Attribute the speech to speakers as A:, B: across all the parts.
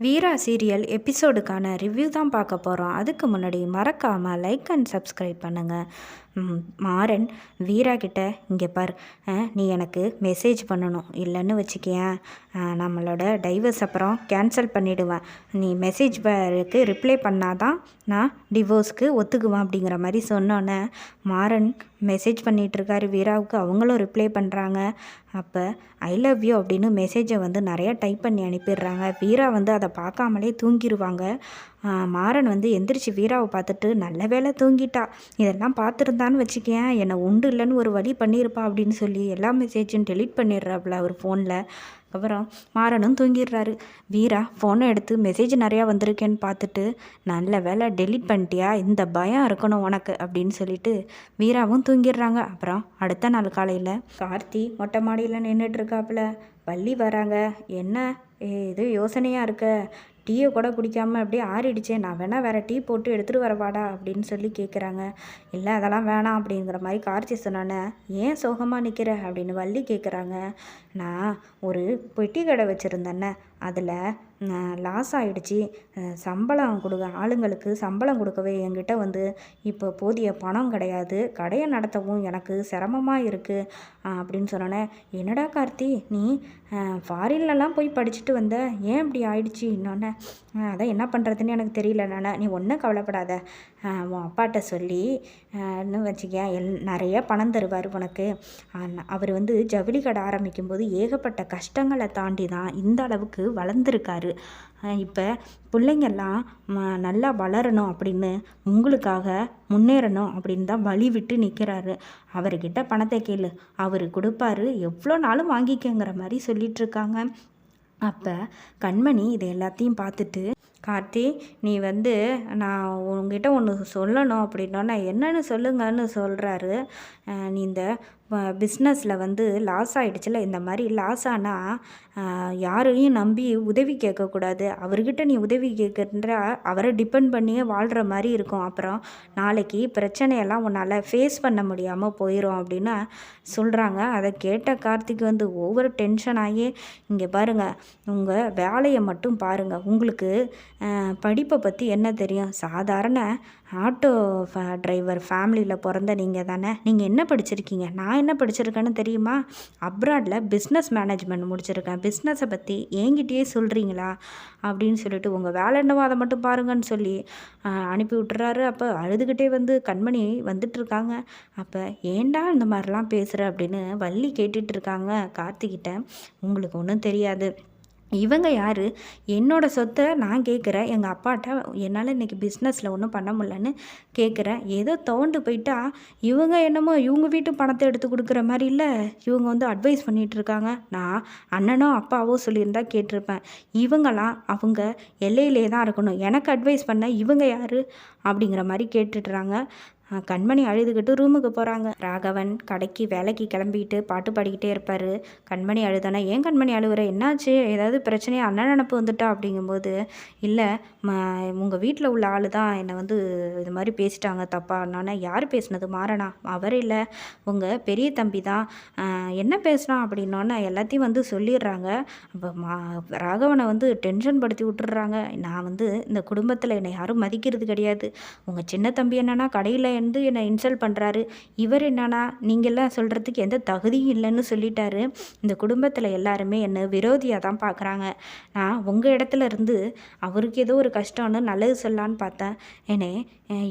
A: வீரா serial எபிசோடுக்கான review தான் பார்க்க போகிறோம் அதுக்கு முன்னாடி மறக்காமல் லைக் அண்ட் சப்ஸ்கிரைப் பண்ணுங்கள் மாறன் வீரா கிட்ட இங்கே பார் நீ எனக்கு மெசேஜ் பண்ணணும். இல்லைன்னு வச்சுக்கேன் நம்மளோட டைவர்ஸ் அப்புறம் கேன்சல் பண்ணிவிடுவேன் நீ மெசேஜ் க்கு ரிப்ளை பண்ணாதான் நான் டிவோர்ஸ்க்கு ஒத்துக்குவேன். அப்படிங்கிற மாதிரி சொன்னோன்னே மாறன் மெசேஜ் பண்ணிகிட்ருக்காரு வீராவுக்கு. அவங்களும் ரிப்ளை பண்ணுறாங்க அப்போ ஐ லவ் யூ அப்படின்னு மெசேஜை வந்து நிறைய டைப் பண்ணி அனுப்பிடுறாங்க. வீரா வந்து அதை பார்க்காமலே தூங்கிடுவாங்க மாறன் வந்து எந்திரிச்சு வீராவை பார்த்துட்டு நல்ல வேளை தூங்கிட்டா. இதெல்லாம் பார்த்துருந்தான்னு வச்சுக்கேன் என்னை உண்டு இல்லைன்னு ஒரு வழி பண்ணியிருப்பா அப்படின்னு சொல்லி எல்லா மெசேஜும் டெலீட் பண்ணிடுறாப்புல அவர் ஃபோனில் அப்புறம் மாறனும் தூங்கிடுறாரு. வீரா ஃபோனை எடுத்து மெசேஜ் நிறையா வந்திருக்கேன்னு பார்த்துட்டு நல்ல வேலை டெலீட் பண்ணிட்டியா? இந்த பயம் இருக்கணும் உனக்கு அப்படின்னு சொல்லிட்டு வீராவும் தூங்கிடுறாங்க. அப்புறம் அடுத்த நாள் காலையில் கார்த்தி மொட்டை மாடியில் நின்றுட்டு இருக்காப்புல. வள்ளி வராங்க. என்ன? ஏ, இது யோசனையாக இருக்க. டீயை கூட குடிக்காமல் அப்படியே ஆறிடுச்சே நான் வேணால் வேறு டீ போட்டு எடுத்துகிட்டு வரவாடா அப்படின்னு சொல்லி கேட்குறாங்க இல்லை அதெல்லாம் வேணாம் அப்படிங்கிற மாதிரி கார்த்தி சொன்னோன்னே ஏன் சோகமாக நிற்கிற அப்படின்னு வள்ளி கேட்குறாங்க நான் ஒரு பெட்டி கடை வச்சுருந்தேன்னே அதில் லாஸ் ஆகிடுச்சி சம்பளம் கொடுக்க ஆளுங்களுக்கு சம்பளம் கொடுக்கவே என்கிட்ட வந்து இப்போ போதிய பணம் கிடையாது. கடையை நடத்தவும் எனக்கு சிரமமாக இருக்குது அப்படின்னு சொன்னோன்னே என்னடா கார்த்தி நீ ஃபாரின்லலாம் போய் படிச்சுட்டு வந்த? ஏன் இப்படி ஆயிடுச்சு? இன்னொன்னே அதான் என்ன பண்ணுறதுன்னு எனக்கு தெரியல நான். நீ ஒன்றும் கவலைப்படாத. உன் அப்பாட்ட சொல்லி இன்னும் வச்சுக்க எல் நிறைய பணம் தருவார் உனக்கு. அவர் வந்து ஜவுளி கடை ஆரம்பிக்கும்போது ஏகப்பட்ட கஷ்டங்களை தாண்டி தான் இந்த அளவுக்கு வளர்ந்துருக்காரு. இப்போ பிள்ளைங்கெல்லாம் ம- நல்லா வளரணும் அப்படின்னு உங்களுக்காக முன்னேறணும் அப்படின்னு தான் வழி விட்டு நிற்கிறாரு அவர்கிட்ட பணத்தை கேளு. அவர் கொடுப்பாரு. எவ்வளோ நாளும் வாங்கிக்கங்கிற மாதிரி சொல்லிகிட்ருக்காங்க அப்போ கண்மணி இது எல்லாத்தையும் பார்த்துட்டு கார்த்தி நீ வந்து நான் உங்ககிட்ட ஒன்று சொல்லணும் அப்படின்னோன்னா என்னென்னு சொல்லுங்கன்னு சொல்கிறாரு நீ இந்த பிஸ்னஸில் வந்து லாஸ் ஆகிடுச்சுல இந்த மாதிரி லாஸ் ஆனால் யாரையும் நம்பி உதவி கேட்கக்கூடாது. அவர்கிட்ட நீ உதவி கேட்குற அவரை டிபெண்ட் பண்ணியே வாழ்கிற மாதிரி இருக்கும். அப்புறம் நாளைக்கு பிரச்சனையெல்லாம் உன்னால் ஃபேஸ் பண்ண முடியாமல் போயிடும் அப்படின்னு சொல்கிறாங்க அதை கேட்ட கார்த்திக் வந்து ஒவ்வொரு டென்ஷனாகி இங்கே பாருங்கள் உங்கள் வேலையை மட்டும் பாருங்கள் உங்களுக்கு படிப்பை பற்றி என்ன தெரியும்? சாதாரண ஆட்டோ டிரைவர் ஃபேமிலியில் பிறந்த நீங்கள் தானே? நீங்கள் என்ன படிச்சிருக்கீங்க? நான் என்ன படிச்சிருக்கேன்னு தெரியுமா? அப்ராடில் பிஸ்னஸ் மேனேஜ்மெண்ட் முடிச்சிருக்கேன். பிஸ்னஸை பற்றி என்கிட்டயே சொல்கிறீங்களா அப்படின்னு சொல்லிட்டு உங்கள் வேலை என்னவோ அதை மட்டும் பாருங்கன்னு சொல்லி அனுப்பி விட்டுறாரு. அப்போ அழுதுகிட்டே வந்து கண்மணி வந்துட்டுருக்காங்க. அப்போ ஏண்டா இந்த மாதிரிலாம் பேசுகிற அப்படின்னு வள்ளி கேட்டுட்ருக்காங்க கார்த்திகிட்ட. உங்களுக்கு ஒன்றும் தெரியாது. இவங்க யார்? என்னோடய சொத்தை நான் கேட்குறேன் எங்கள் அப்பாட்ட என்னால் இன்றைக்கி பிஸ்னஸில் ஒன்றும் பண்ண முடிலன்னு கேட்குறேன் ஏதோ தோண்டு போயிட்டா இவங்க என்னமோ இவங்க வீட்டு பணத்தை எடுத்து கொடுக்குற மாதிரி இல்லை. இவங்க வந்து அட்வைஸ் பண்ணிகிட்டு இருக்காங்க. நான் அண்ணனோ அப்பாவோ சொல்லியிருந்தா கேட்டிருப்பேன். இவங்களாம் அவங்க எல்லையிலே தான் இருக்கணும். எனக்கு அட்வைஸ் பண்ண இவங்க யார்? அப்படிங்கிற மாதிரி கேட்டுடுறாங்க கண்மணி அழுதுகிட்டு ரூமுக்கு போகிறாங்க ராகவன் கடைக்கு வேலைக்கு கிளம்பிட்டு பாட்டு பாடிக்கிட்டே இருப்பார். கண்மணி அழுதானா ஏன் கண்மணி அழுவுற? என்னாச்சு? ஏதாவது பிரச்சனையா? அண்ணன் நினப்பு வந்துட்டா? அப்படிங்கும்போது இல்லை ம உங்கள் வீட்டில் உள்ள ஆள் தான் என்னை வந்து இது மாதிரி பேசிட்டாங்க தப்பா. நான் யார் பேசுனது? மாறனா? அவர் இல்லை. உங்கள் பெரிய தம்பி தான் என்ன பேசுகிறான் அப்படின்னோன்னா எல்லாத்தையும் வந்து சொல்லிடுறாங்க. அப்போ மா ராகவனை வந்து டென்ஷன் படுத்தி விட்டுறாங்க நான் வந்து இந்த குடும்பத்தில் என்னை யாரும் மதிக்கிறது கிடையாது. உங்கள் சின்ன தம்பி என்னன்னா கடையில் வந்து என்னை இன்சல்ட் பண்ணுறாரு இவர் என்னன்னா நீங்கள்லாம் சொல்கிறதுக்கு எந்த தகுதியும் இல்லைன்னு சொல்லிட்டாரு. இந்த குடும்பத்தில் எல்லாருமே என்னை விரோதியாக தான் பார்க்குறாங்க நான் உங்கள் இடத்துல இருந்து அவருக்கு ஏதோ ஒரு கஷ்டம்னு நல்லது சொல்லலான்னு பார்த்தேன். என்னை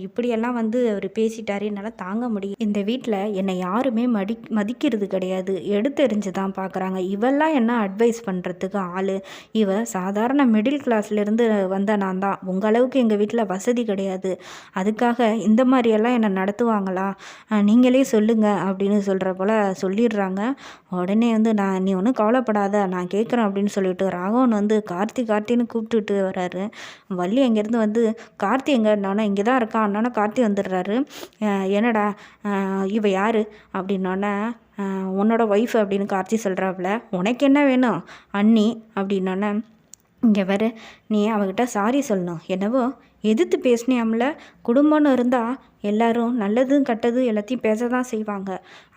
A: இப்படியெல்லாம் வந்து அவர் பேசிட்டாரு. என்னால் தாங்க முடியும் இந்த வீட்டில் என்னை யாருமே மடி மதிக்கிறது கிடையாது. எடுத்தெறிஞ்சு தான் பார்க்குறாங்க இவெல்லாம் என்ன அட்வைஸ் பண்ணுறதுக்கு ஆள்? இவ சாதாரண மிடில் கிளாஸ்லேருந்து வந்த நான் தான். உங்கள் அளவுக்கு எங்கள் வீட்டில் வசதி கிடையாது. அதுக்காக இந்த மாதிரியெல்லாம் என்னை நடத்துவாங்களா? நீங்களே சொல்லுங்கள் அப்படின்னு சொல்கிற போல் சொல்லிடுறாங்க. உடனே வந்து நான் நீ ஒன்றும் கவலைப்படாத நான் கேட்குறேன் அப்படின்னு சொல்லிட்டு ராகவன் வந்து கார்த்தி கார்த்தின்னு கூப்பிட்டுட்டு வர்றாரு. வள்ளி அங்கேருந்து வந்து கார்த்தி எங்கன்னா இங்கே தான் இருக்கான். அண்ணனா கார்த்தி வந்துடுறாரு. என்னடா? இவ யார்? அப்படின்னோடனே உன்னோட ஒய்ஃப் அப்படின்னு கார்த்தி சொல்கிறாப்புல உனக்கு என்ன வேணும்? அண்ணி அப்படின்னோடனே இங்கே வர. நீ அவகிட்ட சாரி சொல்லணும். என்னவோ எதிர்த்து பேசினியாம்ல? குடும்பம்னு இருந்தால் எல்லாரும் நல்லதும் கெட்டதும் எல்லாத்தையும் பேச தான் செய்வாங்க.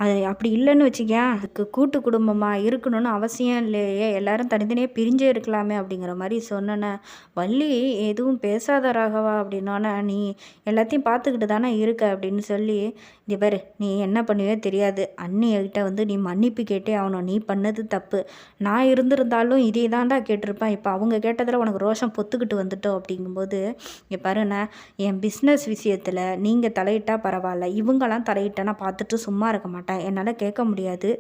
A: அது அப்படி இல்லைன்னு வச்சுக்கேன் அதுக்கு கூட்டு குடும்பமாக இருக்கணும்னு அவசியம் இல்லையே. எல்லாரும் தனித்தனியாக பிரிஞ்சே இருக்கலாமே அப்படிங்கிற மாதிரி சொன்னேனே. வள்ளி எதுவும் பேசாத ராகவா அப்படின்னோன்னே நீ எல்லாத்தையும் பார்த்துக்கிட்டு தானே இருக்க? அப்படின்னு சொல்லி இங்கே பாரு நீ என்ன பண்ணுவே தெரியாது. அண்ணியகிட்ட வந்து நீ மன்னிப்பு கேட்டே ஆகணும். நீ பண்ணது தப்பு. நான் இருந்திருந்தாலும் இதே தான்டா கேட்டிருப்பேன். இப்போ அவங்க கேட்டதில் உனக்கு ரோஷம் பொத்துக்கிட்டு வந்துட்டோம். அப்படிங்கும்போது இங்கே பாருண்ணே என் பிஸ்னஸ் விஷயத்தில் நீங்கள் தலையிட்டா பரவாயில்ல. இவங்கெல்லாம் தலையிட்டா பார்த்துட்டு சும்மா இருக்க மாட்டேன். என்னால் கேட்க முடியாது.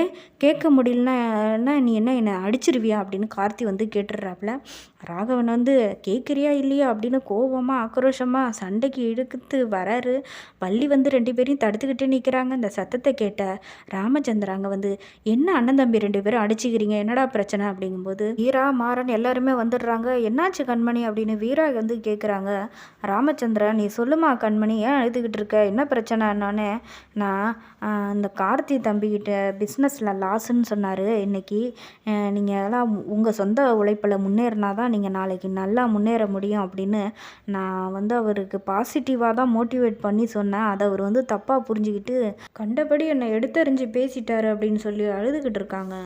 A: ஏன் கேட்க முடியலன்னா நீ என்ன என்னை அடிச்சிருவியா அப்படின்னு கார்த்தி வந்து கேட்டுடுறாப்புல. ராகவன் வந்து கேட்குறியா இல்லையா? அப்படின்னு கோபமாக ஆக்ரோஷமாக சண்டைக்கு இழுத்து வராரு. வள்ளி வந்து ரெண்டு பேரையும் தடுத்துக்கிட்டே நிற்கிறாங்க இந்த சத்தத்தை கேட்ட ராமச்சந்திராங்க அங்கே வந்து என்ன அண்ணன் தம்பி ரெண்டு பேரும் அடிச்சுக்கிறீங்க? என்னடா பிரச்சனை? அப்படிங்கும்போது வீரா மாறன் எல்லாருமே வந்துடுறாங்க. என்னாச்சு கண்மணி? அப்படின்னு வீரா வந்து கேட்குறாங்க ராமச்சந்திரன் நீ சொல்லுமா கண்மணி ஏன் அழுதுகிட்டு இருக்க? என்ன பிரச்சனைன்னொன்னே நான் இந்த கார்த்தி தம்பிக்கிட்ட பிஸ்னஸில் லாஸ்ன்னு சொன்னார். இன்னைக்கு நீங்கள் எல்லாம் உங்கள் சொந்த உழைப்பில் முன்னேறினா தான் தான் நீங்கள் நாளைக்கு நல்லா முன்னேற முடியும் அப்படின்னு நான் வந்து அவருக்கு பாசிட்டிவாக தான் மோட்டிவேட் பண்ணி சொன்னேன். அதை அவர் வந்து தப்பாக புரிஞ்சுக்கிட்டு கண்டபடி என்னை எடுத்தறிஞ்சு பேசிட்டாரு அப்படின்னு சொல்லி அழுதுகிட்டு இருக்காங்க.